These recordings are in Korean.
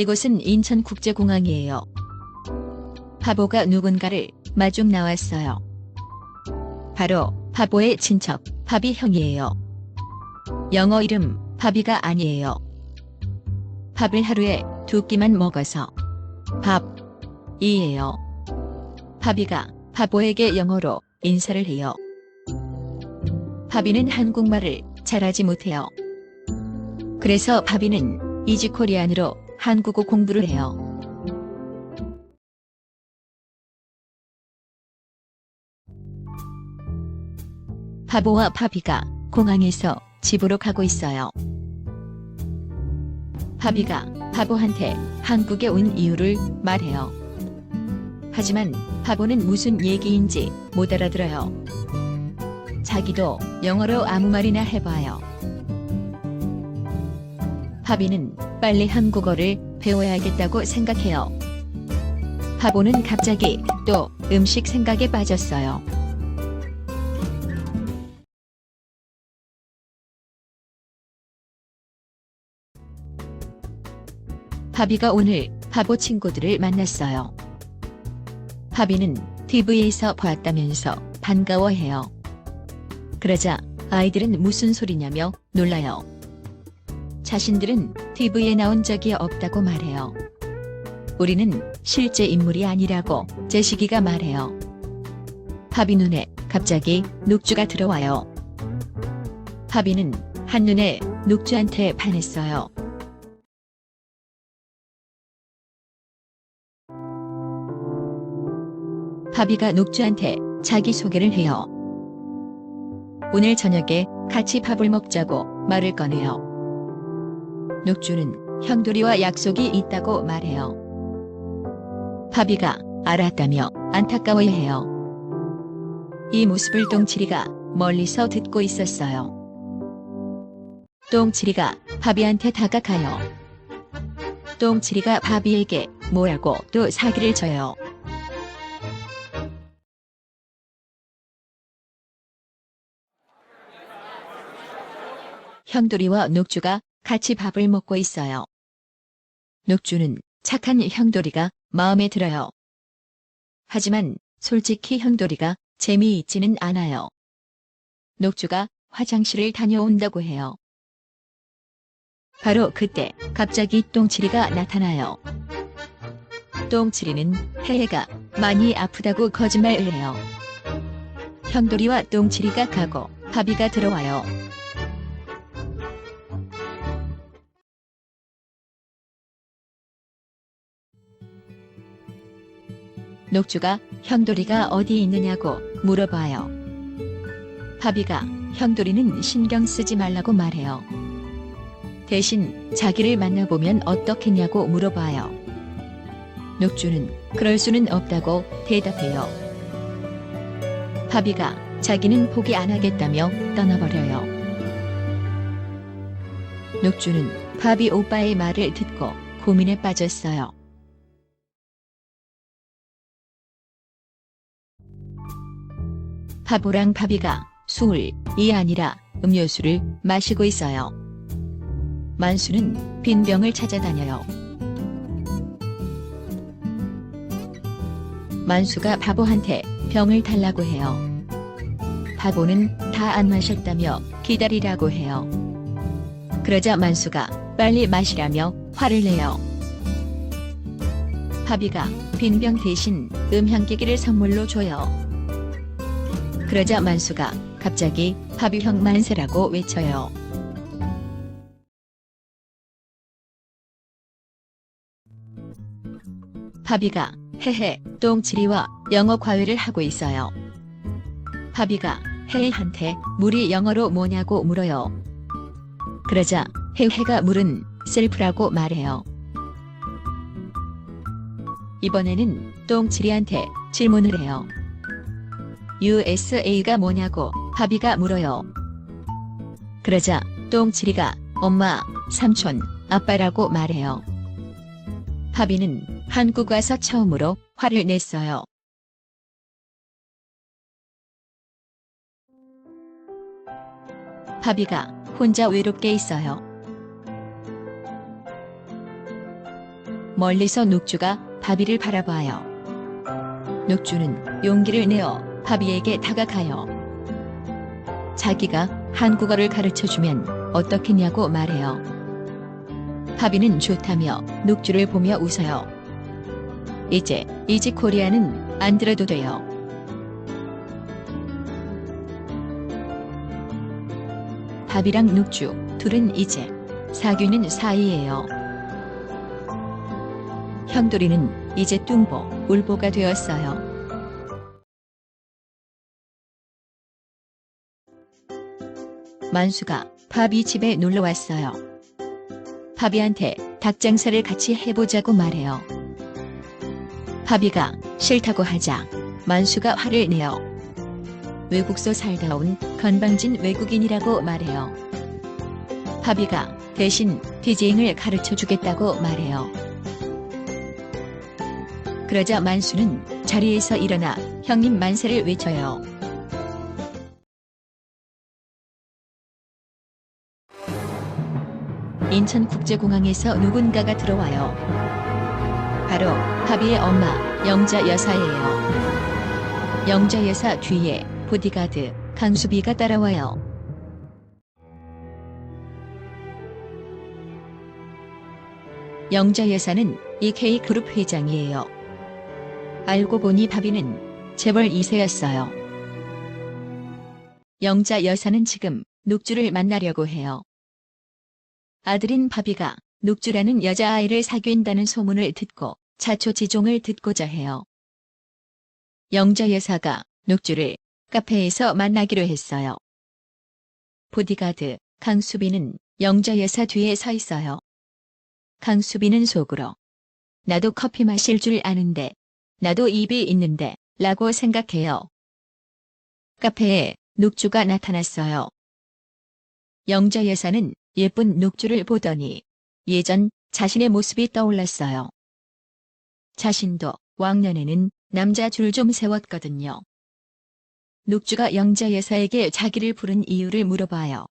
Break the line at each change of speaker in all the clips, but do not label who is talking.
이곳은 인천국제공항이에요. 바보가 누군가를 마중 나왔어요. 바로 바보의 친척 바비 형이에요. 영어 이름 바비가 아니에요. 밥을 하루에 두 끼만 먹어서 밥이에요. 바비가 바보에게 영어로 인사를 해요. 바비는 한국말을 잘하지 못해요. 그래서 바비는 이지코리안으로 한국어 공부를 해요. 바보와 바비가 공항에서 집으로 가고 있어요. 바비가 바보한테 한국에 온 이유를 말해요. 하지만 바보는 무슨 얘기인지 못 알아들어요. 자기도 영어로 아무 말이나 해봐요. 바비는 빨리 한국어를 배워야겠다고 생각해요. 바보는 갑자기 또 음식 생각에 빠졌어요. 바비가 오늘 바보 친구들을 만났어요. 바비는 TV에서 보았다면서 반가워해요. 그러자 아이들은 무슨 소리냐며 놀라요. 자신들은 TV에 나온 적이 없다고 말해요. 우리는 실제 인물이 아니라고 제시기가 말해요. 바비 눈에 갑자기 녹주가 들어와요. 바비는 한눈에 녹주한테 반했어요. 바비가 녹주한테 자기 소개를 해요. 오늘 저녁에 같이 밥을 먹자고 말을 꺼내요. 녹주는 형돌이와 약속이 있다고 말해요. 바비가 알았다며 안타까워해요. 이 모습을 똥치리가 멀리서 듣고 있었어요. 똥치리가 바비한테 다가가요. 똥치리가 바비에게 뭐라고 또 사기를 쳐요. 형돌이와 녹주가 같이 밥을 먹고 있어요. 녹주는 착한 형돌이가 마음에 들어요. 하지만 솔직히 형돌이가 재미있지는 않아요. 녹주가 화장실을 다녀온다고 해요. 바로 그때 갑자기 똥치리가 나타나요. 똥치리는 해해가 많이 아프다고 거짓말을 해요. 형돌이와 똥치리가 가고 바비가 들어와요. 녹주가 형돌이가 어디 있느냐고 물어봐요. 바비가 형돌이는 신경 쓰지 말라고 말해요. 대신 자기를 만나보면 어떻겠냐고 물어봐요. 녹주는 그럴 수는 없다고 대답해요. 바비가 자기는 포기 안 하겠다며 떠나버려요. 녹주는 바비 오빠의 말을 듣고 고민에 빠졌어요. 바보랑 바비가 술이 아니라 음료수를 마시고 있어요. 만수는 빈 병을 찾아다녀요. 만수가 바보한테 병을 달라고 해요. 바보는 다 안 마셨다며 기다리라고 해요. 그러자 만수가 빨리 마시라며 화를 내요. 바비가 빈 병 대신 음향기기를 선물로 줘요. 그러자 만수가 갑자기 바비형 만세라고 외쳐요. 바비가 헤헤 똥치리와 영어 과외를 하고 있어요. 바비가 헤헤한테 물이 영어로 뭐냐고 물어요. 그러자 헤헤가 물은 셀프라고 말해요. 이번에는 똥치리한테 질문을 해요. USA가 뭐냐고 바비가 물어요. 그러자 똥치리가 엄마, 삼촌, 아빠라고 말해요. 바비는 한국 와서 처음으로 화를 냈어요. 바비가 혼자 외롭게 있어요. 멀리서 녹주가 바비를 바라봐요. 녹주는 용기를 내어 바비에게 다가가요. 자기가 한국어를 가르쳐 주면 어떻겠냐고 말해요. 바비는 좋다며 녹주를 보며 웃어요. 이제 이지 코리아는 안 들어도 돼요. 바비랑 녹주 둘은 이제 사귀는 사이예요. 형돌이는 이제 뚱보, 울보가 되었어요. 만수가 바비 집에 놀러 왔어요. 바비한테 닭 장사를 같이 해보자고 말해요. 바비가 싫다고 하자 만수가 화를 내요. 외국서 살다 온 건방진 외국인이라고 말해요. 바비가 대신 디제잉을 가르쳐 주겠다고 말해요. 그러자 만수는 자리에서 일어나 형님 만세를 외쳐요. 인천국제공항에서 누군가가 들어와요. 바로 바비의 엄마 영자 여사예요. 영자 여사 뒤에 보디가드 강수비가 따라와요. 영자 여사는 이 K그룹 회장이에요. 알고 보니 바비는 재벌 2세였어요. 영자 여사는 지금 녹주를 만나려고 해요. 아들인 바비가 녹주라는 여자아이를 사귄다는 소문을 듣고 자초지종을 듣고자 해요. 영자 여사가 녹주를 카페에서 만나기로 했어요. 보디가드 강수비는 영자 여사 뒤에 서 있어요. 강수비는 속으로 나도 커피 마실 줄 아는데 나도 입이 있는데 라고 생각해요. 카페에 녹주가 나타났어요. 영자 여사는 예쁜 녹주를 보더니 예전 자신의 모습이 떠올랐어요. 자신도 왕년에는 남자 줄 좀 세웠거든요. 녹주가 영자 여사에게 자기를 부른 이유를 물어봐요.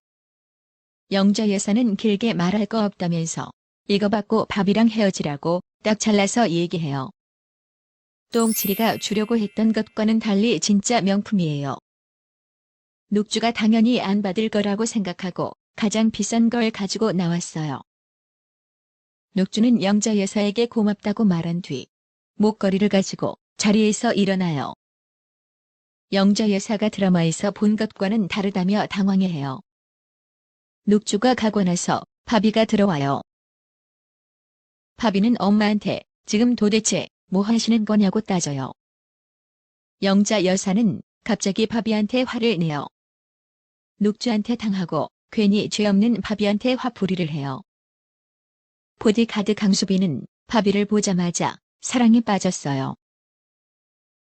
영자 여사는 길게 말할 거 없다면서 이거 받고 밥이랑 헤어지라고 딱 잘라서 얘기해요. 똥치리가 주려고 했던 것과는 달리 진짜 명품이에요. 녹주가 당연히 안 받을 거라고 생각하고 가장 비싼 걸 가지고 나왔어요. 녹주는 영자 여사에게 고맙다고 말한 뒤 목걸이를 가지고 자리에서 일어나요. 영자 여사가 드라마에서 본 것과는 다르다며 당황해해요. 녹주가 가고 나서 바비가 들어와요. 바비는 엄마한테 지금 도대체 뭐 하시는 거냐고 따져요. 영자 여사는 갑자기 바비한테 화를 내요. 녹주한테 당하고 괜히 죄 없는 바비한테 화풀이를 해요. 보디가드 강수비는 바비를 보자마자 사랑에 빠졌어요.